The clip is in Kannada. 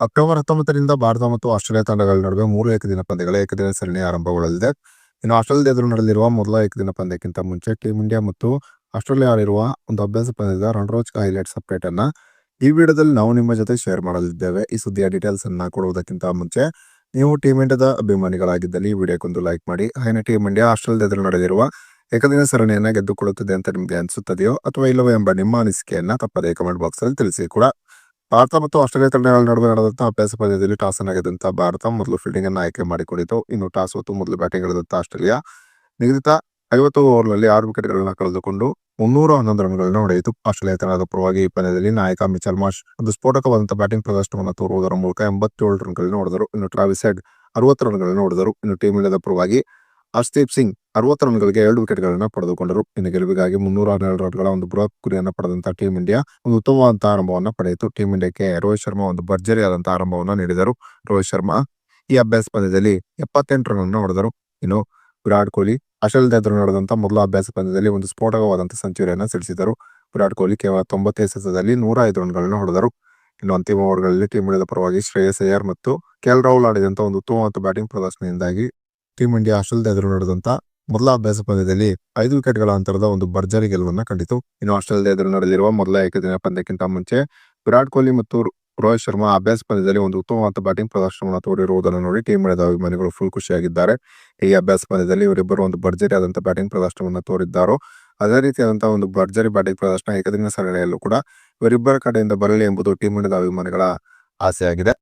ಅಕ್ಟೋಬರ್ ಹತ್ತೊಂಬತ್ತರಿಂದ ಭಾರತ ಮತ್ತು ಆಸ್ಟ್ರೇಲಿಯಾ ತಂಡಗಳ ನಡುವೆ ಮೂರು ಏಕದಿನ ಪಂದ್ಯಗಳ ಏಕದಿನ ಸರಣಿ ಆರಂಭಗೊಳ್ಳಲಿದೆ. ಇನ್ನು ಆಸ್ಟ್ರೇಲಿಯಾದ ಎದುರು ನಡೆದಿರುವ ಮೊದಲ ಏಕದಿನ ಪಂದ್ಯಕ್ಕಿಂತ ಮುಂಚೆ ಟೀಮ್ ಇಂಡಿಯಾ ಮತ್ತು ಆಸ್ಟ್ರೇಲಿಯಾ ಆಡಿರುವ ಒಂದು ಅಭ್ಯಾಸ ಪಂದ್ಯದ ರಣರೋಜ್ ಹೈಲೈಟ್ಸ್ ಅಪ್ಡೇಟ್ ಅನ್ನ ಈ ವಿಡಿಯೋದಲ್ಲಿ ನಾವು ನಿಮ್ಮ ಜೊತೆ ಶೇರ್ ಮಾಡಲಿದ್ದೇವೆ. ಈ ಸುದ್ದಿಯ ಡೀಟೇಲ್ಸ್ ಅನ್ನ ಕೊಡುವುದಕ್ಕಿಂತ ಮುಂಚೆ ನೀವು ಟೀಮ್ ಇಂಡಿಯಾದ ಅಭಿಮಾನಿಗಳಾಗಿದ್ದಲ್ಲಿ ಈ ವಿಡಿಯೋಕ್ಕೊಂದು ಲೈಕ್ ಮಾಡಿ. ಹಾಗೆ ಟೀಮ್ ಇಂಡಿಯಾ ಆಸ್ಟ್ರೇಲಿಯಾದ ಎದುರು ನಡೆದಿರುವ ಏಕದಿನ ಸರಣಿಯನ್ನ ಗೆದ್ದುಕೊಳ್ಳುತ್ತದೆ ಅಂತ ನಿಮಗೆ ಅನಿಸುತ್ತದೆಯೋ ಅಥವಾ ಇಲ್ಲವೋ ಎಂಬ ನಿಮ್ಮ ಅನಿಸಿಕೆಯನ್ನ ತಪ್ಪದೇ ಕಮೆಂಟ್ ಬಾಕ್ಸ್ ಅಲ್ಲಿ ತಿಳಿಸಿ ಕೂಡ. ಭಾರತ ಮತ್ತು ಆಸ್ಟ್ರೇಲಿಯಾ ತಂಡಗಳ ನಡುವೆ ನಡೆದಂತಹ ಅಭ್ಯಾಸ ಪಂದ್ಯದಲ್ಲಿ ಟಾಸ್ ಗೆದ್ದಂತಹ ಭಾರತ ಮೊದಲು ಫೀಲ್ಡಿಂಗ್ ಅನ್ನು ಆಯ್ಕೆ ಮಾಡಿಕೊಂಡಿತು. ಇನ್ನು ಟಾಸ್ ಹೊತ್ತು ಮೊದಲು ಬ್ಯಾಟಿಂಗ್ ಹಿಡಿದಂತಹ ಆಸ್ಟ್ರೇಲಿಯಾ ನಿಗದಿತ ಐವತ್ತು ಓವರ್ನಲ್ಲಿ ಆರು ವಿಕೆಟ್ಗಳನ್ನು ಕಳೆದುಕೊಂಡು ಮುನ್ನೂರ ಹನ್ನೊಂದು ರನ್ಗಳನ್ನ ಹೊಡೆಯಿತು. ಆಸ್ಟ್ರೇಲಿಯಾ ತಂಡದ ಪರವಾಗಿ ಈ ಪಂದ್ಯದಲ್ಲಿ ನಾಯಕ ಮಿಚಲ್ ಮಾಶ್ ಒಂದು ಸ್ಫೋಟಕವಾದಂತಹ ಬ್ಯಾಟಿಂಗ್ ಪ್ರದರ್ಶನವನ್ನು ತೋರುವುದರ ಮೂಲಕ ಎಂಬತ್ತೇಳು ರನ್ಗಳನ್ನು ಹೊಡೆದರು. ಇನ್ನು ಟ್ರಾವಿಸ್ ಹೆಡ್ ಅರವತ್ತು ರನ್ಗಳನ್ನು ಹೊಡೆದರು. ಇನ್ನು ಟೀಮ್ ಇಂಡಿಯಾದ ಪರವಾಗಿ ಹರ್ಷದೀಪ್ ಸಿಂಗ್ ಅರವತ್ತು ರನ್ಗಳಿಗೆ ಎರಡು ವಿಕೆಟ್ಗಳನ್ನು ಪಡೆದುಕೊಂಡರು. ಇನ್ನು ಗೆಲುವಿಗಾಗಿ ಮುನ್ನೂರ ಹನ್ನೆರಡು ರನ್ಗಳ ಒಂದು ಬೃಹತ್ ಗುರಿಯನ್ನು ಪಡೆದಂತಹ ಟೀಂ ಇಂಡಿಯಾ ಒಂದು ಉತ್ತಮವಾದಂತಹ ಆರಂಭವನ್ನು ಪಡೆಯಿತು. ಟೀಂ ಇಂಡಿಯಾಕ್ಕೆ ರೋಹಿತ್ ಶರ್ಮಾ ಒಂದು ಭರ್ಜರಿಯಾದಂತಹ ಆರಂಭವನ್ನು ನೀಡಿದರು. ರೋಹಿತ್ ಶರ್ಮಾ ಈ ಅಭ್ಯಾಸ ಪಂದ್ಯದಲ್ಲಿ ಎಪ್ಪತ್ತೆಂಟು ರನ್ ಹೊಡೆದರು. ಇನ್ನು ವಿರಾಟ್ ಕೊಹ್ಲಿ ಅಶಲ್ದ ಎದುರು ನಡೆದಂತಹ ಮೊದಲ ಅಭ್ಯಾಸ ಪಂದ್ಯದಲ್ಲಿ ಒಂದು ಸ್ಫೋಟಕವಾದಂತಹ ಸೆಂಚುರಿಯನ್ನು ಸಿಡಿಸಿದರು ವಿರಾಟ್ ಕೊಹ್ಲಿ ಕೇವಲ ತೊಂಬತ್ತೈದು ಎಸೆತದಲ್ಲಿ ನೂರ ಐದು ರನ್ಗಳನ್ನು ಹೊಡೆದರು. ಇನ್ನು ಅಂತಿಮ ಓವರ್ಗಳಲ್ಲಿ ಟೀಂ ಇಂಡಿಯಾದ ಪರವಾಗಿ ಶ್ರೇಯಸ್ ಅಯ್ಯರ್ ಮತ್ತು ಕೆಎಲ್ ರಾಹುಲ್ ಆಡಿದಂತಹ ಒಂದು ಉತ್ತಮವಾದ ಬ್ಯಾಟಿಂಗ್ ಪ್ರದರ್ಶನದಿಂದಾಗಿ ಟೀಂ ಇಂಡಿಯಾ ಅಶಲ್ ಎದುರು ನಡೆದಂತ ಮೊದಲ ಅಭ್ಯಾಸ ಪಂದ್ಯದಲ್ಲಿ ಐದು ವಿಕೆಟ್ಗಳ ಅಂತರದ ಒಂದು ಭರ್ಜರಿ ಗೆಲುವನ್ನ ಕಂಡಿತು. ಇನ್ನು ಆಸ್ಟ್ರೇಲಿಯಾ ಎದುರು ನಡೆದಿರುವ ಮೊದಲ ಏಕದಿನ ಪಂದ್ಯಕ್ಕಿಂತ ಮುಂಚೆ ವಿರಾಟ್ ಕೊಹ್ಲಿ ಮತ್ತು ರೋಹಿತ್ ಶರ್ಮಾ ಅಭ್ಯಾಸ ಪಂದ್ಯದಲ್ಲಿ ಒಂದು ಉತ್ತಮವಾದ ಬ್ಯಾಟಿಂಗ್ ಪ್ರದರ್ಶನವನ್ನು ತೋರಿರುವುದನ್ನು ನೋಡಿ ಟೀಮ್ ಇಂಡಿಯಾದ ಅಭಿಮಾನಿಗಳು ಫುಲ್ ಖುಷಿಯಾಗಿದ್ದಾರೆ. ಈ ಅಭ್ಯಾಸ ಪಂದ್ಯದಲ್ಲಿ ಇವರಿಬ್ಬರು ಒಂದು ಭರ್ಜರಿಯಾದಂತಹ ಬ್ಯಾಟಿಂಗ್ ಪ್ರದರ್ಶನವನ್ನು ತೋರಿದ್ದಾರೋ, ಅದೇ ರೀತಿಯಾದಂತಹ ಒಂದು ಭರ್ಜರಿ ಬ್ಯಾಟಿಂಗ್ ಪ್ರದರ್ಶನ ಏಕದಿನ ಸರಣಿಯಲ್ಲೂ ಕೂಡ ಇವರಿಬ್ಬರ ಕಡೆಯಿಂದ ಬರಲಿ ಎಂಬುದು ಟೀಮ್ ಇಂಡಿಯಾದ ಅಭಿಮಾನಿಗಳ ಆಸೆಯಾಗಿದೆ.